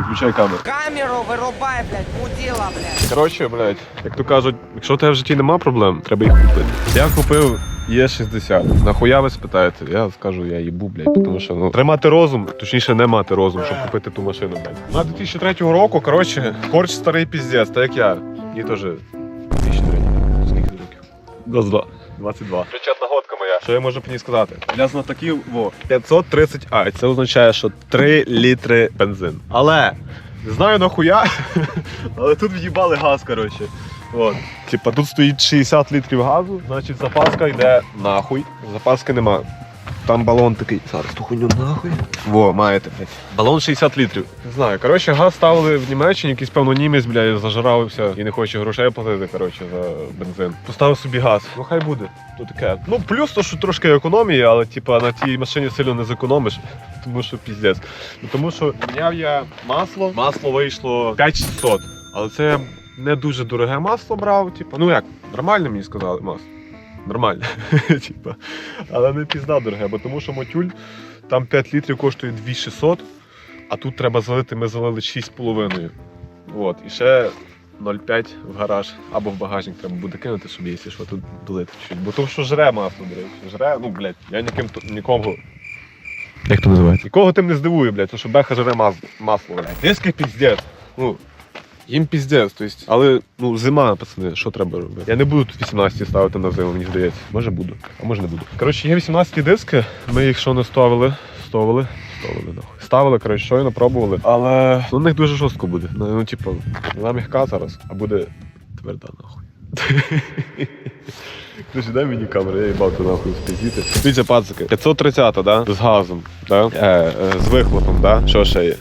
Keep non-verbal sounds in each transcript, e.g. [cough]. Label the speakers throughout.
Speaker 1: Виключай камеру.
Speaker 2: Камеру вирубай, блядь, мудила, блядь.
Speaker 1: Коротше, блядь, як то кажуть, якщо у тебе в житті нема проблем, треба їх купити. Я купив Є60. Нахуя ви спитаєте? Я скажу, я їбу, блядь, тому що ну, треба мати розум, точніше не мати розум, щоб купити ту машину, блядь. На 2003 року, коротше, корч старий піздець, так як я. Мені теж 2003. Скільки років? 22. 22. Причетна годка моя. Що я можу по ній сказати? Для знатоків, во, 530 а. Це означає, що 3 літри бензин. Але не знаю нахуя, [laughs] але тут в'їбали газ, коротше. От. Типа тут стоїть 60 літрів газу, значить запаска йде нахуй. Запаски нема. Там балон такий. Зараз ту хуйню нахуй. Во, маєте, блядь. Балон 60 літрів. Не знаю. Коротше, газ ставили в Німеччині, якийсь певно німець, блядь, зажирався і не хоче грошей платити, коротше, за бензин. Поставив собі газ. Ну хай буде. То таке. Ну, плюс то, що трошки економії, але типа на тій машині сильно не зекономиш, [laughs] тому що піздець. Ну тому що міняв я масло, масло вийшло 5600. Але це не дуже дороге масло брав. Типу, ну як, нормально мені сказали масло. Нормально. [laughs] типа. Але не пізда дороге, бо тому що мотюль там 5 літрів коштує 2600, а тут треба залити, ми залили 6,5. От, і ще 0,5 в гараж або в багажник треба буде кинути, щоб якщо що тут долити чуть. Бо тому що жре масло, до речі. Жре, ну, блядь, я ніким то- нікого. Як то називається? Нікого тим не здивує, блядь, тому що беха жре масло, блядь. Диски піздець. Ну, їм піздець, то есть, але ну зима, пацани, що треба робити? Я не буду тут 18 ставити на зиму, мені здається. Може буду, а може не буду. Коротше, є 18 диски, ми їх що не ставили, ставили, ставили нахуй. Ставили, коротше, щойно пробували, але ну, у них дуже жорстко буде. Ну, ну типу, вона м'яка зараз, а буде тверда нахуй. [laughs] Слушай, дай мені камеру, я їбав туди нахуй спіздіти. Дивіться, пацики, 530, да? З газом, да? Е, е, з вихлопом, да? Що ще є?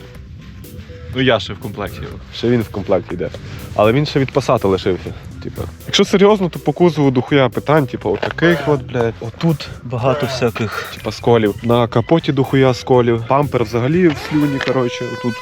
Speaker 1: Ну я ще в комплекті. Ще він в комплекті йде. Але він ще від Passat лишився. Типа. Якщо серйозно, то по кузову дохуя питань, типу, отаких от, блядь. Отут багато всяких, типа, сколів. На капоті дохуя сколів. Бампер взагалі в слюні, коротше, отут.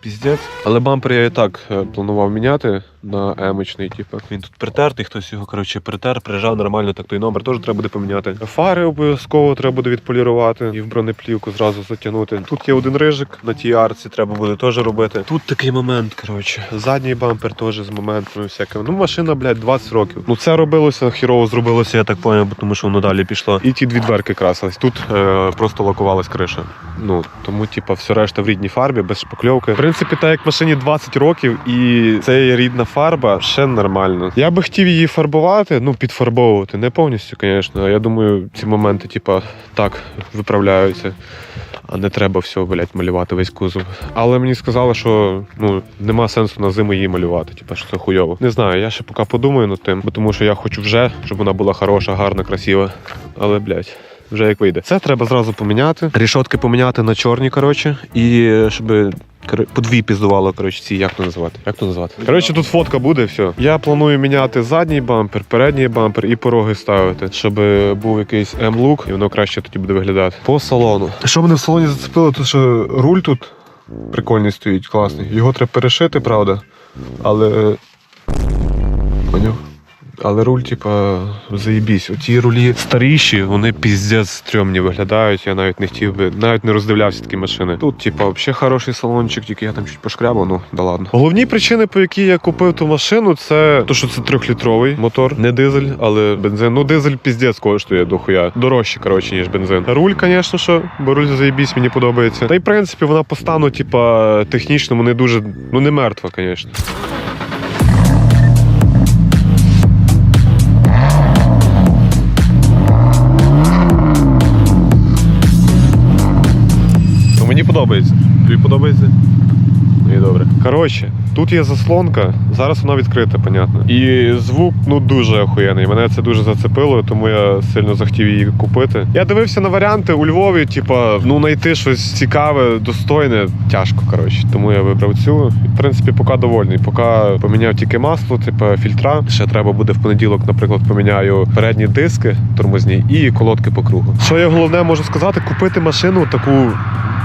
Speaker 1: Піздець. Але бампер я і так е, планував міняти на емочний, типу. Він тут притертий, хтось його коротше притер, прижав нормально, так той номер теж треба буде поміняти. Фари обов'язково треба буде відполірувати і в бронеплівку зразу затягнути. Тут є один рижик на тій арці, треба буде теж робити. Тут такий момент, коротше. Задній бампер теж з моментами всякими. Ну, машина, блядь, 20 років. Ну це робилося, хірово зробилося, я так поняв, бо тому що воно далі пішло. І ті дві дверки красились. Тут е, просто лакувалась криша. Ну тому, типа, все решта в рідній фарбі, без шпакльовки. В принципі, так як машині 20 років, і це є рідна фарба, ще нормально. Я би хотів її фарбувати, ну підфарбовувати. Не повністю, звісно. Я думаю, ці моменти, типа, так виправляються. А не треба все, блядь, малювати весь кузов. Але мені сказали, що ну нема сенсу на зиму її малювати, типа що це хуйово. Не знаю, я ще поки подумаю над тим, бо тому що я хочу вже, щоб вона була хороша, гарна, красива. Але, блядь. Вже як вийде. Це треба зразу поміняти. Рішотки поміняти на чорні, коротше, і щоб кор- подвій піздувало, коротше, ці, як то називати? Як то назвати? Коротше, тут фотка буде, все. Я планую міняти задній бампер, передній бампер і пороги ставити, щоб був якийсь М-лук, і воно краще тоді буде виглядати. По салону. Що мене в салоні зацепило, то що руль тут прикольний стоїть, класний. Його треба перешити, правда. Але. Поняв? Але руль, типа, заєбісь. Оті рулі старіші, вони піздець стрьомні виглядають. Я навіть не хотів би, навіть не роздивлявся такі машини. Тут, типа, взагалі хороший салончик, тільки я там чуть пошкрябав, ну да ладно. Головні причини, по які я купив ту машину, це то, що це трьохлітровий мотор, не дизель, але бензин. Ну, дизель піздець коштує дохуя. Дорожче, коротше, ніж бензин. Руль, звісно, що, бо руль заєбісь, мені подобається. Та й в принципі вона по стану, типа, технічному не дуже, ну не мертва, звісно. Подобається. Тобі подобається? Ну і добре. Коротше, тут є заслонка, зараз вона відкрита, понятно. І звук ну дуже охуєнний. Мене це дуже зацепило, тому я сильно захотів її купити. Я дивився на варіанти у Львові, типа, ну знайти щось цікаве, достойне, тяжко. Коротше, тому я вибрав цю. В принципі, поки довольний. Поки поміняв тільки масло, типа фільтра. Ще треба буде в понеділок, наприклад, поміняю передні диски тормозні і колодки по кругу. Що я головне можу сказати, купити машину таку.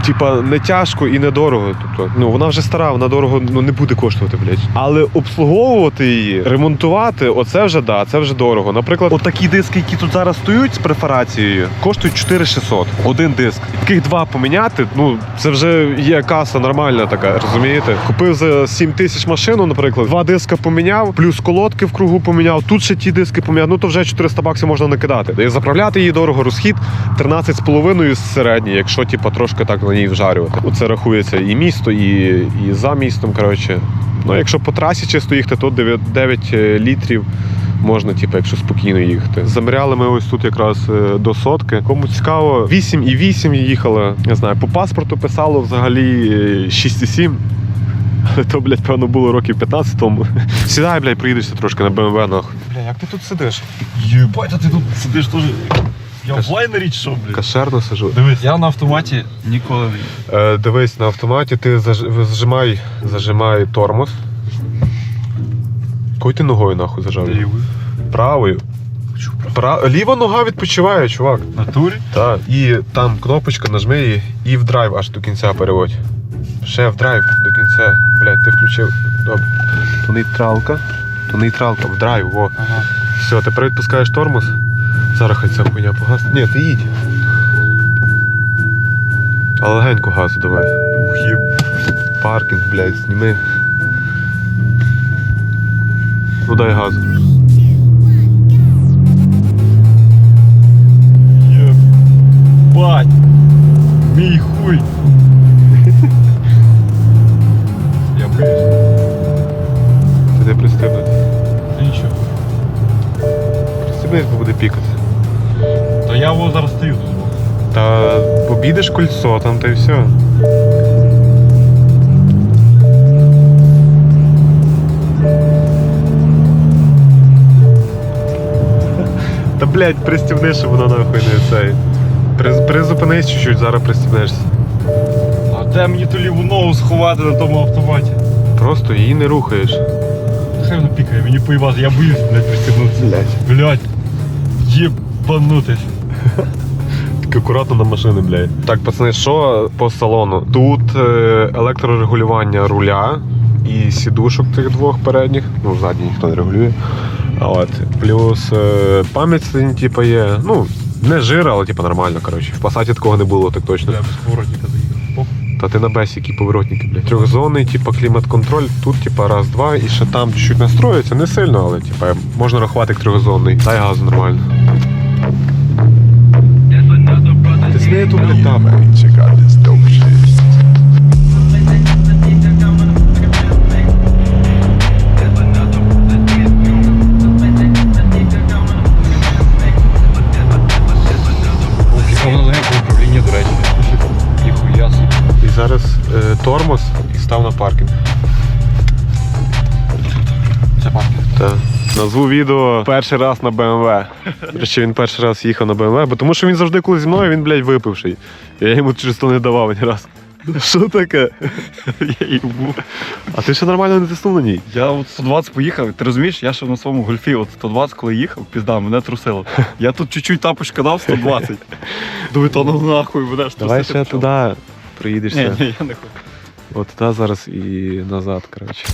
Speaker 1: Типа не тяжко і недорого. Тобто, ну вона вже стара, вона дорого ну не буде коштувати. блядь. Але обслуговувати її, ремонтувати, оце вже да, це вже дорого. Наприклад, отакі диски, які тут зараз стоять з перфорацією, коштують 4600. Один диск. Таких два поміняти, ну це вже є каса нормальна така, розумієте? Купив за 7 тисяч машину, наприклад, два диска поміняв, плюс колодки в кругу поміняв. Тут ще ті диски поміняв. Ну то вже 400 баксів можна накидати. І заправляти її дорого, розхід 13,5 середній, якщо типа трошки так на ній вжарювати. Оце рахується і місто, і, і за містом. Коротше, ну якщо по трасі чисто їхати, то 9, 9 літрів. Можна, типу, якщо спокійно їхати. Заміряли ми ось тут якраз е, до сотки. Кому цікаво, 8,8 їхала. Не знаю, по паспорту писало взагалі е, 6,7. Але [laughs] то, блядь, певно, було років 15 тому. [laughs] Сідай, блядь, приїдешся трошки на БМВ, нахуй. Бля, як ти тут сидиш?
Speaker 3: Єбать, а ти тут сидиш теж. Я
Speaker 1: Каш-
Speaker 3: в лайнері що, блядь?
Speaker 1: Кашерно сижу.
Speaker 3: Дивись, я на автоматі ніколи не.
Speaker 1: Е, дивись, на автоматі ти заж... зажимай, зажимай тормоз. Кой ти ногою нахуй зажав?
Speaker 3: Лівою.
Speaker 1: Правою.
Speaker 3: Хочу
Speaker 1: Пра... Ліва нога відпочиває, чувак.
Speaker 3: В натурі?
Speaker 1: Так. І там кнопочка, нажми її і в драйв аж до кінця переводь. Ще в драйв до кінця. Блядь, ти включив. Добре. То нейтралка. То нейтралка, в драйв, во.
Speaker 3: Ага.
Speaker 1: Все, тепер відпускаєш тормоз. Зараз хай ця хуйня погасне. Ні, ти їдь. Але легенько газу давай.
Speaker 3: Ух, єб.
Speaker 1: Паркінг, блядь, зніми. Ну дай газу.
Speaker 3: Єбать. Мій хуй. [laughs] Я боюсь.
Speaker 1: Ти не пристебнути.
Speaker 3: Та нічого.
Speaker 1: Пристебнись, бо буде пікати.
Speaker 3: Я во зараз стою.
Speaker 1: Та обійдеш кольцо там та й все. Та блядь, пристібни, щоб воно нахуй не цей. При, призупинись чуть-чуть, зараз пристібнешся.
Speaker 3: А де мені ту ліву ногу сховати на тому автоматі?
Speaker 1: Просто її не рухаєш.
Speaker 3: Хай воно пікає, мені поїбати, я боюсь, блядь, пристібнутися.
Speaker 1: Блядь.
Speaker 3: Блядь. Єбанутись.
Speaker 1: Так акуратно на машини, блядь. Так, пацани, що по салону? Тут е, електрорегулювання руля і сідушок тих двох передніх. Ну, задній ніхто не регулює. А От. Плюс е, пам'ять типу, є. Ну, не жир, але типу, нормально, коротше. В пасаті такого не було, так точно.
Speaker 3: Я без поворотника заїхав.
Speaker 1: Та ти на які поворотники, блядь. Трьохзонний, типу, клімат-контроль. Тут, типу, раз, два, і ще там чуть настроюється, не сильно, але типу, можна рахувати як трьохзонний. Дай газу нормально.
Speaker 3: Речі. Ніхуя собі.
Speaker 1: І зараз е, тормоз і став на паркінг.
Speaker 3: Це паркінг.
Speaker 1: Та. Назву відео перший раз на. До речі, він перший раз їхав на BMW, бо тому що він завжди коли зі мною, він, блядь, випивший. Я йому через то не давав ні раз. Що таке?
Speaker 3: Я їбу.
Speaker 1: А ти ще нормально не тиснув на ній?
Speaker 3: Я от 120 поїхав, ти розумієш, я ще на своєму гольфі от 120, коли їхав, пізда, мене трусило. Я тут чуть-чуть тапочка дав 120. Думаю, то ну нахуй будеш
Speaker 1: Давай ще
Speaker 3: почав.
Speaker 1: туди приїдешся.
Speaker 3: Ні, ні, я не хочу.
Speaker 1: От туди зараз і назад, коротше.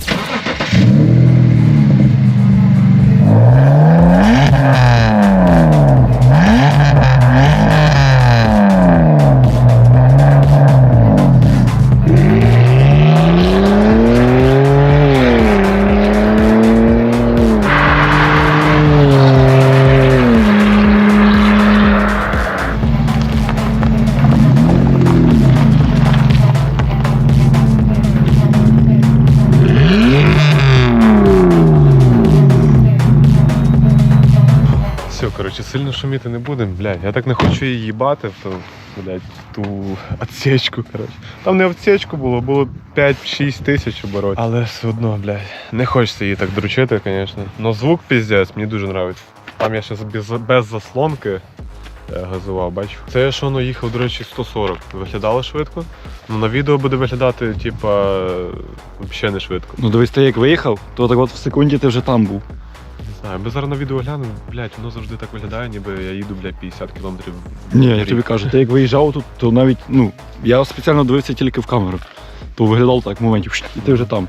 Speaker 1: Шуміти не будемо, блядь. Я так не хочу її їбати, то, блядь, ту отсечку, коротше. Там не отсечку було, було 5-6 тисяч оборотів. Але все одно, блядь, не хочеться її так дручити, звісно. Но звук піздець, мені дуже подобається. Там я ще без, без заслонки е, газував, бачу. Це я що воно їхав, до речі, 140. Виглядало швидко. Ну на відео буде виглядати, типа, взагалі не швидко.
Speaker 3: Ну дивись, ти як виїхав, то так от в секунді ти вже там був.
Speaker 1: Знаю, ми зараз на відео глянемо, блядь, воно завжди так виглядає, ніби я їду, блядь, 50 кілометрів.
Speaker 3: Ні, я тобі кажу, ти як виїжджав тут, то навіть, ну, я спеціально дивився тільки в камеру. То виглядало так в моменті, і ти вже там.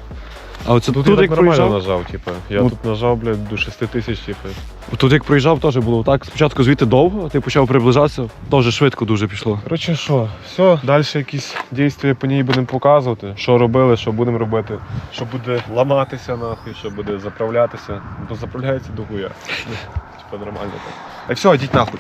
Speaker 3: А оце
Speaker 1: Тут,
Speaker 3: тут,
Speaker 1: я
Speaker 3: як
Speaker 1: так нормально
Speaker 3: проїжджав,
Speaker 1: нажав, типу. Я
Speaker 3: Ну.
Speaker 1: тут нажав, блядь, до 6 тисяч, типу.
Speaker 3: тут як проїжджав, теж було так. Спочатку звідти довго, ти почав приближатися, теж швидко дуже пішло.
Speaker 1: Коротше, що, все, далі якісь дійства по ній будемо показувати, що робили, що будемо робити, що буде ламатися нахуй, що буде заправлятися. Бо заправляється до хуя. [laughs] Типа нормально так. А все, йдіть нахуй.